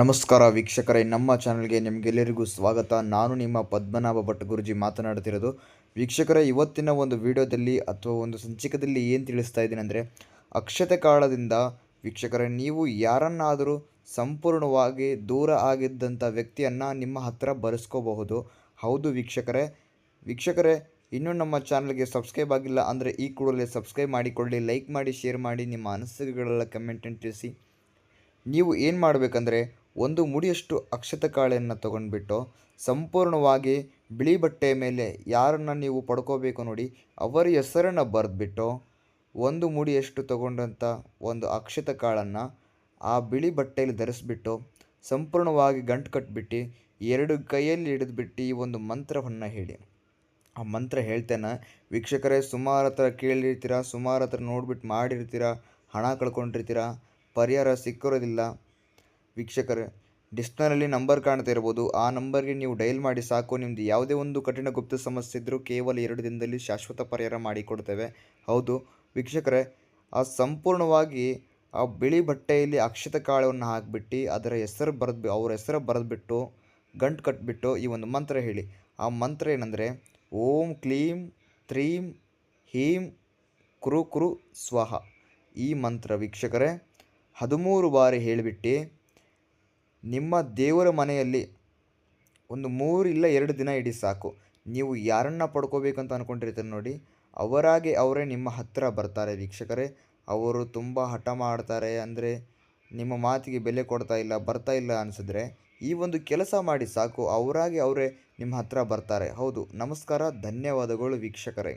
ನಮಸ್ಕಾರ ವೀಕ್ಷಕರೇ, ನಮ್ಮ ಚಾನಲ್ಗೆ ನಿಮಗೆಲ್ಲರಿಗೂ ಸ್ವಾಗತ. ನಾನು ನಿಮ್ಮ ಪದ್ಮನಾಭ ಭಟ್ ಗುರುಜಿ ಮಾತನಾಡ್ತಿರೋದು ವೀಕ್ಷಕರೇ, ಇವತ್ತಿನ ಒಂದು ವಿಡಿಯೋದಲ್ಲಿ ಅಥವಾ ಒಂದು ಸಂಚಿಕದಲ್ಲಿ ಏನು ತಿಳಿಸ್ತಾ ಇದ್ದೀನಿ ಅಂದರೆ, ಅಕ್ಷತೆ ಕಾಲದಿಂದ ವೀಕ್ಷಕರೇ, ನೀವು ಯಾರನ್ನಾದರೂ ಸಂಪೂರ್ಣವಾಗಿ ದೂರ ಆಗಿದ್ದಂಥ ವ್ಯಕ್ತಿಯನ್ನು ನಿಮ್ಮ ಹತ್ತಿರ ಬರೆಸ್ಕೋಬಹುದು. ಹೌದು ವೀಕ್ಷಕರೇ. ವೀಕ್ಷಕರೇ, ಇನ್ನೂ ನಮ್ಮ ಚಾನಲ್ಗೆ ಸಬ್ಸ್ಕ್ರೈಬ್ ಆಗಿಲ್ಲ ಅಂದರೆ ಈ ಕೂಡಲೇ ಸಬ್ಸ್ಕ್ರೈಬ್ ಮಾಡಿಕೊಳ್ಳಿ, ಲೈಕ್ ಮಾಡಿ, ಶೇರ್ ಮಾಡಿ, ನಿಮ್ಮ ಅನಿಸಿಕೆಗಳೆಲ್ಲ ಕಮೆಂಟನ್ನು ತಿಳಿಸಿ. ನೀವು ಏನು ಮಾಡಬೇಕಂದ್ರೆ ಒಂದು ಮುಡಿಯಷ್ಟು ಅಕ್ಷತ ಕಾಳೆಯನ್ನು ತಗೊಂಡ್ಬಿಟ್ಟು ಸಂಪೂರ್ಣವಾಗಿ ಬಿಳಿ ಬಟ್ಟೆಯ ಮೇಲೆ ಯಾರನ್ನು ನೀವು ಪಡ್ಕೋಬೇಕು ನೋಡಿ, ಅವರ ಹೆಸರನ್ನು ಬರೆದ್ಬಿಟ್ಟು ಒಂದು ಮುಡಿಯಷ್ಟು ತಗೊಂಡಂಥ ಒಂದು ಅಕ್ಷತ ಕಾಳನ್ನು ಆ ಬಿಳಿ ಬಟ್ಟೆಯಲ್ಲಿ ಧರಿಸ್ಬಿಟ್ಟು ಸಂಪೂರ್ಣವಾಗಿ ಗಂಟು ಕಟ್ಬಿಟ್ಟು ಎರಡು ಕೈಯಲ್ಲಿ ಹಿಡಿದ್ಬಿಟ್ಟು ಈ ಒಂದು ಮಂತ್ರವನ್ನು ಹೇಳಿ. ಆ ಮಂತ್ರ ಹೇಳ್ತೇನೆ, ವೀಕ್ಷಕರೇ, ಸುಮಾರು ಹತ್ರ ಕೇಳಿರ್ತೀರ, ಸುಮಾರು ಹತ್ರ ನೋಡ್ಬಿಟ್ಟು ಮಾಡಿರ್ತೀರ, ಹಣ ಕಳ್ಕೊಂಡಿರ್ತೀರ, ಪರಿಹಾರ ಸಿಕ್ಕಿರೋದಿಲ್ಲ ವೀಕ್ಷಕರೇ ಡಿಸ್ಪ್ಲೇನಲ್ಲಿ ನಂಬರ್ ಕಾಣ್ತಾ ಇರ್ಬೋದು. ಆ ನಂಬರ್ಗೆ ನೀವು ಡೈಲ್ ಮಾಡಿ ಸಾಕು. ನಿಮ್ಮದು ಯಾವುದೇ ಒಂದು ಕಠಿಣ ಗುಪ್ತ ಸಮಸ್ಯೆ ಇದ್ದರೂ ಕೇವಲ ಎರಡು ದಿನದಲ್ಲಿ ಶಾಶ್ವತ ಪರಿಹಾರ ಮಾಡಿಕೊಡ್ತೇವೆ. ಹೌದು. ವೀಕ್ಷಕರೇ, ಆ ಸಂಪೂರ್ಣವಾಗಿ ಆ ಬಿಳಿ ಬಟ್ಟೆಯಲ್ಲಿ ಅಕ್ಷತ ಕಾಳವನ್ನು ಹಾಕಿಬಿಟ್ಟು, ಅದರ ಹೆಸರು ಬರೆದು ಅವರ ಹೆಸರು ಬರೆದ್ಬಿಟ್ಟು, ಗಂಟು ಕಟ್ಬಿಟ್ಟು ಈ ಒಂದು ಮಂತ್ರ ಹೇಳಿ. ಆ ಮಂತ್ರ ಏನಂದರೆ, ಓಂ ಕ್ಲೀಂ ತ್ರೀಂ ಹೀಂ ಕುರು ಕುರು ಸ್ವಹ. ಈ ಮಂತ್ರ ವೀಕ್ಷಕರೇ, ಹದಿಮೂರು ಬಾರಿ ಹೇಳಿಬಿಟ್ಟು ನಿಮ್ಮ ದೇವರ ಮನೆಯಲ್ಲಿ ಒಂದು ಮೂರು ಇಲ್ಲ ಎರಡು ದಿನ ಇಡಿ ಸಾಕು. ನೀವು ಯಾರನ್ನ ಅಂತ ಅಂದ್ಕೊಂಡಿರ್ತೀರ ನೋಡಿ, ಅವರಾಗೆ ಅವರೇ ನಿಮ್ಮ ಹತ್ತಿರ ಬರ್ತಾರೆ ವೀಕ್ಷಕರೇ. ಅವರು ತುಂಬ ಹಠ ಮಾಡ್ತಾರೆ ಅಂದರೆ ನಿಮ್ಮ ಮಾತಿಗೆ ಬೆಲೆ ಕೊಡ್ತಾ ಇಲ್ಲ, ಬರ್ತಾ ಇಲ್ಲ ಅನಿಸಿದ್ರೆ ಈ ಒಂದು ಕೆಲಸ ಮಾಡಿ ಸಾಕು. ಅವರಾಗೆ ಅವರೇ ನಿಮ್ಮ ಹತ್ತಿರ ಬರ್ತಾರೆ. ಹೌದು, ನಮಸ್ಕಾರ, ಧನ್ಯವಾದಗಳು ವೀಕ್ಷಕರೇ.